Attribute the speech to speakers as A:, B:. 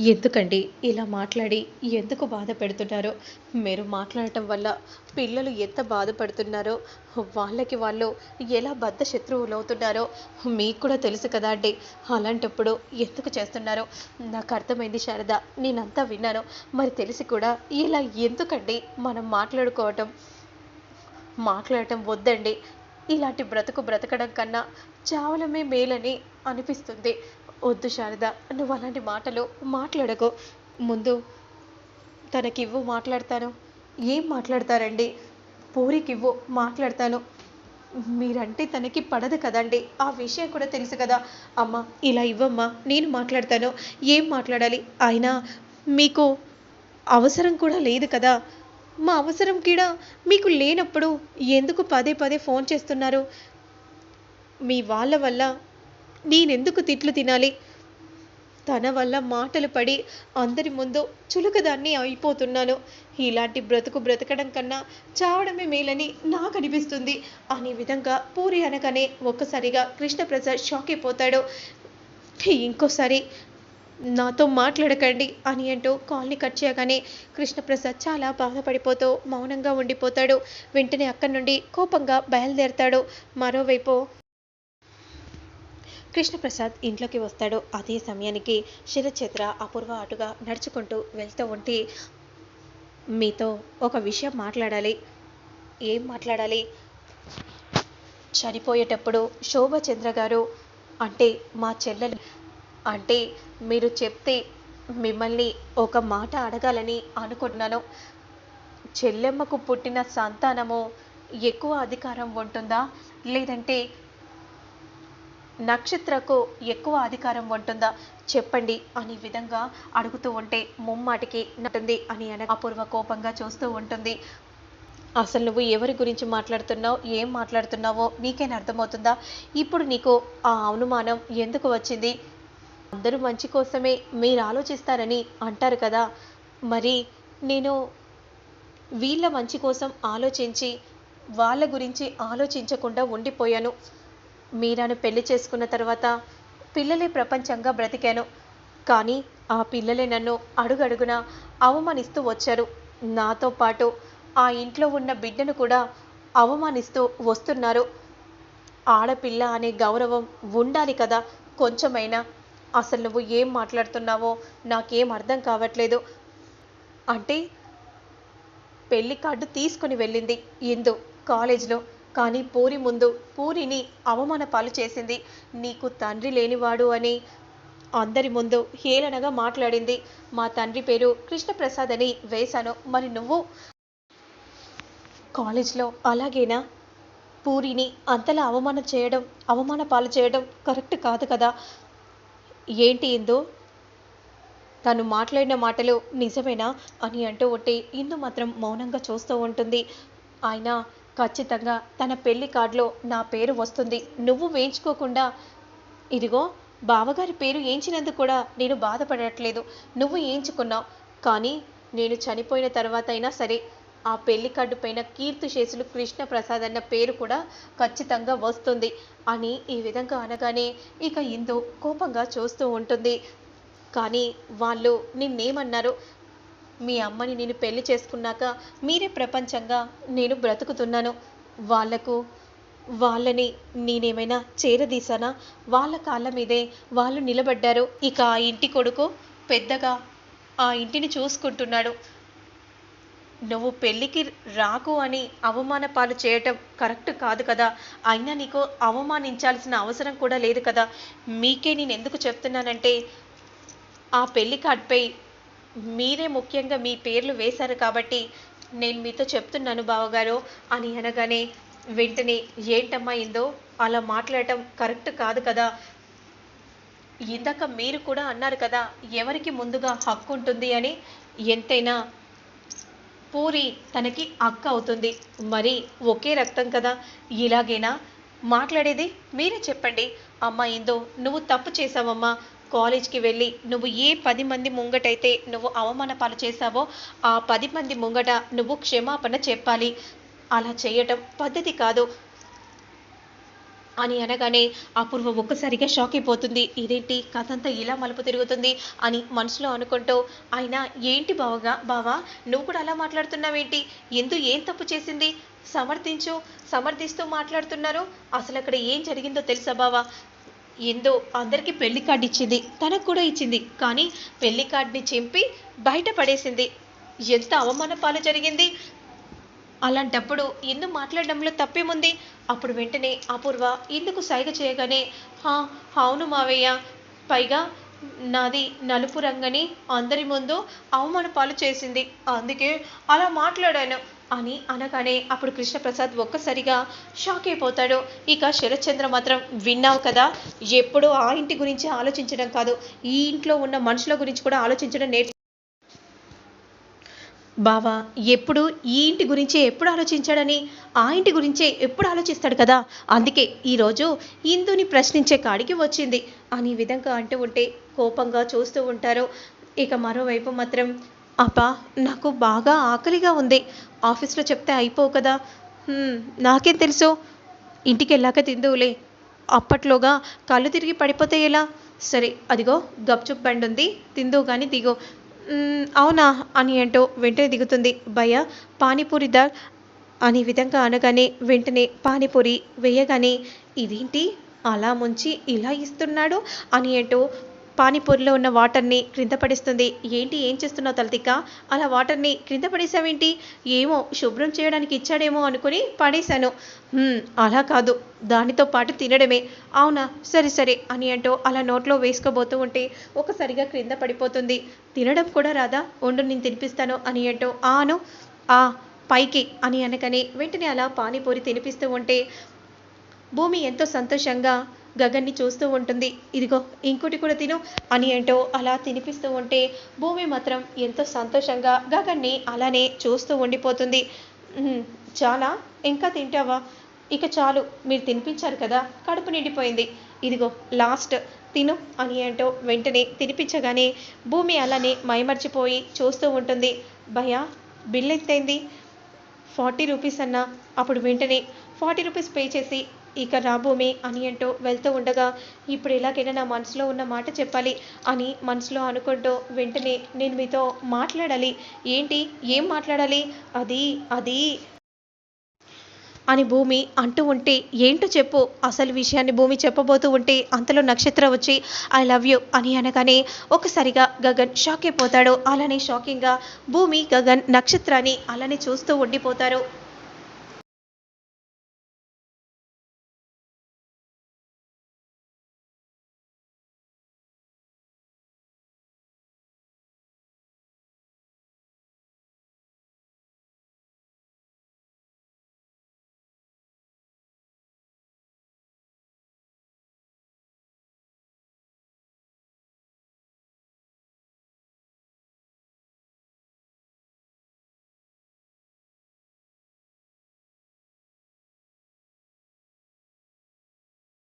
A: ఎందుకండి ఇలా మాట్లాడి ఎందుకు బాధ పెడుతున్నారో? మీరు మాట్లాడటం వల్ల పిల్లలు ఎంత బాధపడుతున్నారో? వాళ్ళకి వాళ్ళు ఎలా బద్ధ శత్రువులు అవుతున్నారో మీకు కూడా తెలుసు కదా అండి. అలాంటప్పుడు ఎందుకు చేస్తున్నారో? నాకు అర్థమైంది శారద నేనంతా విన్నాను. మరి తెలిసి కూడా ఇలా ఎందుకండి మనం మాట్లాడుకోవటం? మాట్లాడటం వద్దండి. ఇలాంటి బ్రతుకు బ్రతకడం కన్నా చావలమే మేలని అనిపిస్తుంది. వద్దు శారద నువ్వు అలాంటి మాటలు మాట్లాడకు. ముందు తనకివ్వు మాట్లాడతాను. ఏం మాట్లాడతారండి? పూరికివ్వు మాట్లాడతాను. మీరంటే తనకి పడదు కదండి. ఆ విషయం కూడా తెలుసు కదా. అమ్మ ఇలా ఇవ్వమ్మా నేను మాట్లాడతాను. ఏం మాట్లాడాలి? అయినా మీకు అవసరం కూడా లేదు కదా. మా అవసరం కూడా మీకు లేనప్పుడు ఎందుకు పదే పదే ఫోన్ చేస్తున్నారు? మీ వాళ్ళ వల్ల నేనెందుకు తిట్లు తినాలి? తన వల్ల మాటలు పడి అందరి ముందు చులకదాన్ని అయిపోతున్నాను. ఇలాంటి బ్రతుకు బ్రతకడం కన్నా చావడమే మేలని నాకు అనిపిస్తుంది అనే విధంగా పూరి అనగానే ఒక్కసారిగా కృష్ణప్రసాద్ షాక్ అయిపోతాడు. ఇంకోసారి నాతో మాట్లాడకండి అని అంటూ కాల్ని కట్ చేయగానే కృష్ణప్రసాద్ చాలా బాధపడిపోతూ మౌనంగా ఉండిపోతాడు. వెంటనే అక్కడి నుండి కోపంగా బయలుదేరతాడు. మరోవైపు కృష్ణప్రసాద్ ఇంట్లోకి వస్తాడు. అదే సమయానికి శిరచేత్ర అపూర్వ అటుగా నడుచుకుంటూ వెళ్తూ ఉంటే మీతో ఒక విషయం మాట్లాడాలి. ఏం మాట్లాడాలి? చనిపోయేటప్పుడు శోభచంద్ర గారు అంటే మా చెల్లెలు అంటే మీరు చెప్తే మిమ్మల్ని ఒక మాట అడగాలని అనుకుంటున్నాను. చెల్లెమ్మకు పుట్టిన సంతానము ఎక్కువ అధికారం ఉంటుందా? లేదంటే నక్షత్రకు ఎక్కువ అధికారం ఉంటుందా? చెప్పండి అనే విధంగా అడుగుతూ ఉంటే ముమ్మాటికి నటుంది అని అన అపూర్వ కోపంగా చూస్తూ ఉంటుంది. అసలు నువ్వు ఎవరి గురించి మాట్లాడుతున్నావు? ఏం మాట్లాడుతున్నావో నీకేనా అర్థమవుతుందా? ఇప్పుడు నీకు ఆ అనుమానం ఎందుకు వచ్చింది? అందరూ మంచి కోసమే మీరు ఆలోచిస్తారని అంటారు కదా. మరి నేను వీళ్ళ మంచి కోసం ఆలోచించి వాళ్ళ గురించి ఆలోచించకుండా ఉండిపోయాను. మీరాను పెళ్ళి చేసుకున్న తర్వాత పిల్లలే ప్రపంచంగా బ్రతికాను. కానీ ఆ పిల్లలే నన్ను అడుగడుగున అవమానిస్తూ వచ్చారు. నాతో పాటు ఆ ఇంట్లో ఉన్న బిడ్డను కూడా అవమానిస్తూ వస్తున్నారు. ఆడపిల్ల అనే గౌరవం ఉండాలి కదా కొంచెమైనా. అసలు నువ్వు ఏం మాట్లాడుతున్నావో నాకేం అర్థం కావట్లేదు. అంటే పెళ్ళి కార్డు తీసుకుని వెళ్ళింది ఇందు కాలేజ్లో. కానీ పూరి ముందు పూరిని అవమాన పాలు చేసింది. నీకు తండ్రి లేనివాడు అని అందరి ముందు హేళనగా మాట్లాడింది. మా తండ్రి పేరు కృష్ణప్రసాద్ అని వేశాను. మరి నువ్వు? కాలేజ్లో అలాగేనా? పూరిని అంతలా అవమానం చేయడం అవమాన పాలు చేయడం కరెక్ట్ కాదు కదా? ఏంటి ఇందు? తను మాట్లాడిన మాటలు నిజమేనా అని అంటూ ఉంటే ఇందు మాత్రం మౌనంగా చూస్తూ ఉంటుంది. ఆయన ఖచ్చితంగా తన పెళ్ళి కార్డులో నా పేరు వస్తుంది. నువ్వు వేయించుకోకుండా ఇదిగో బావగారి పేరు వేయించినందుకు కూడా నేను బాధపడట్లేదు. నువ్వు ఏంచుకున్నావు? కానీ నేను చనిపోయిన తర్వాత అయినా సరే ఆ పెళ్ళి కార్డు పైన కీర్తిశేషులు కృష్ణ ప్రసాద్ అన్న పేరు కూడా ఖచ్చితంగా వస్తుంది అని ఈ విధంగా అనగానే ఇక ఇందు కోపంగా చూస్తూ ఉంటుంది. కానీ వాళ్ళు నిన్నేమన్నారు? మీ అమ్మని నేను పెళ్ళి చేసుకున్నాక మీరే ప్రపంచంగా నేను బ్రతుకుతున్నాను. వాళ్ళకు వాళ్ళని నేనేమైనా చేరదీశానా? వాళ్ళ కాళ్ళ మీదే వాళ్ళు నిలబడ్డారు. ఇక ఆ ఇంటి కొడుకు పెద్దగా ఆ ఇంటిని చూసుకుంటున్నాడు. నువ్వు పెళ్ళికి రాకు అని అవమాన పాలు చేయటం కరెక్ట్ కాదు కదా. అయినా నీకు అవమానించాల్సిన అవసరం కూడా లేదు కదా. మీకే నేను ఎందుకు చెప్తున్నానంటే ఆ పెళ్ళి కార్డ్పై మీరే ముఖ్యంగా మీ పేర్లు వేశారు కాబట్టి నేను మీతో చెప్తున్నాను బావగారు అని అనగానే వెంటనే ఏంటమ్మా ఇందో? అలా మాట్లాడటం కరెక్ట్ కాదు కదా. ఇందాక మీరు కూడా అన్నారు కదా ఎవరికి ముందుగా హక్కు ఉంటుంది అని. ఎంతైనా పూరి తనకి అక్క అవుతుంది. మరి ఒకే రక్తం కదా. ఇలాగేనా? మాట్లాడేది మీరే చెప్పండి. అమ్మా ఏందో నువ్వు తప్పు చేసావమ్మా కాలేజ్కి వెళ్ళి నువ్వు ఏ పది మంది ముంగటైతే నువ్వు అవమాన పాలు చేశావో ఆ పది మంది ముంగట నువ్వు క్షమాపణ చెప్పాలి. అలా చేయటం పద్ధతి కాదు. అని అనగానే అపూర్వ ఒక్కసారిగా షాక్ అయిపోతుంది. ఇదేంటి? కథ అంతా ఇలా మలుపు తిరుగుతుంది అని మనసులో అనుకుంటూ అయినా ఏంటి బావగా బావా? నువ్వు కూడా అలా మాట్లాడుతున్నావేంటి? ఎందు ఏం తప్పు చేసింది? సమర్థించు సమర్థిస్తూ మాట్లాడుతున్నారు. అసలు అక్కడ ఏం జరిగిందో తెలుసా బావా? ఏందో అందరికీ పెళ్ళి కార్డు ఇచ్చింది తనకు కూడా ఇచ్చింది కానీ పెళ్ళి కార్డుని చింపి బయట పడేసింది. ఎంత అవమాన పాలు జరిగింది. అలాంటప్పుడు ఎందుకు మాట్లాడడంలో తప్పేముంది? అప్పుడు వెంటనే అపూర్వ ఎందుకు సైగ చేయగానే "హా, అవును మావయ్య. పైగా నాది నలుపు రంగని అందరి ముందు అవమాన పాలు చేసింది. అందుకే అలా మాట్లాడాను అని అనగానే అప్పుడు కృష్ణప్రసాద్ ఒక్కసారిగా షాక్ అయిపోతాడు. ఇక శరత్చంద్ర మాత్రం విన్నావు కదా ఎప్పుడూ ఆ ఇంటి గురించి ఆలోచించడం కాదు. ఈ ఇంట్లో ఉన్న మనుషుల గురించి కూడా ఆలోచించడం నేర్చు బావా ఎప్పుడు ఈ ఇంటి గురించే ఎప్పుడు ఆలోచించాడని? ఆ ఇంటి గురించే ఎప్పుడు ఆలోచిస్తాడు కదా? అందుకే ఈరోజు ఇందుని ప్రశ్నించే కాడికి వచ్చింది. అని విధంగా అంటూ ఉంటే కోపంగా చూస్తూ ఉంటారు. ఇక మరోవైపు మాత్రం అబ్బా నాకు బాగా ఆకలిగా ఉంది. ఆఫీస్లో చెప్తే అయిపోవు కదా? "హ్మ్, నాకేం తెలుసు? ఇంటికి వెళ్ళాక తిందువులే. అప్పట్లోగా కళ్ళు తిరిగి పడిపోతే ఎలా? సరే అదిగో గప్చుప్ బండి ఉంది తిందువు కానీ దిగో. అవునా అని అంటూ వెంటనే దిగుతుంది. భయ్య పానీపూరి దాల్ అనే విధంగా అనగానే వెంటనే పానీపూరి వేయగానే ఇదేంటి? అలా ముంచి ఇలా ఇస్తున్నాడు? అని అంటూ పానీపూరిలో ఉన్న వాటర్ని క్రింద పడిస్తుంది. ఏంటి? ఏం చేస్తున్నావు తలతిక్క? అలా వాటర్ని క్రింద పడేసావేంటి? ఏమో శుభ్రం చేయడానికి ఇచ్చాడేమో అనుకుని పడేశాను. అలా కాదు. దానితో పాటు తినడమే. అవునా? సరే సరే అని అంటూ అలా నోట్లో వేసుకోబోతూ ఉంటే ఒకసారిగా క్రింద పడిపోతుంది. తినడం కూడా రాదా? ఉండు నేను తినిపిస్తాను అని అంటూ ఆను ఆ పైకి అని అనకని వెంటనే అలా పానీపూరి తినిపిస్తూ ఉంటే భూమి ఎంతో సంతోషంగా గగన్ని చూస్తూ ఉంటుంది. ఇదిగో ఇంకోటి కూడా తిను. అని ఏంటో అలా తినిపిస్తూ ఉంటే భూమి మాత్రం ఎంతో సంతోషంగా గగన్ని అలానే చూస్తూ ఉండిపోతుంది. చాలా? ఇంకా తింటావా? ఇక చాలు మీరు తినిపించారు కదా? కడుపు నిండిపోయింది. ఇదిగో లాస్ట్. తిను అని ఏంటో వెంటనే తినిపించగానే భూమి అలానే మైమర్చిపోయి చూస్తూ ఉంటుంది. భయ బిల్ ఎంతైంది? ఫార్టీ రూపీస్ అన్నా? అప్పుడు వెంటనే ఫార్టీ రూపీస్ పే చేసి ఇక రాబోమే భూమి అని అంటూ వెళ్తూ ఉండగా ఇప్పుడు ఎలాగైనా నా మనసులో ఉన్న మాట చెప్పాలి అని మనసులో అనుకుంటూ వెంటనే నేను మీతో మాట్లాడాలి. ఏంటి? ఏం మాట్లాడాలి? అది అది అని భూమి అంటూ ఉంటే ఏంటో చెప్పు. అసలు విషయాన్ని భూమి చెప్పబోతూ ఉంటే అంతలో నక్షత్ర వచ్చి ఐ లవ్ యూ అని అనగానే ఒకసారిగా గగన్ షాక్ అయిపోతాడు. అలానే షాకింగ్గా భూమి గగన్ నక్షత్రాన్ని అలానే చూస్తూ ఉండిపోతారు.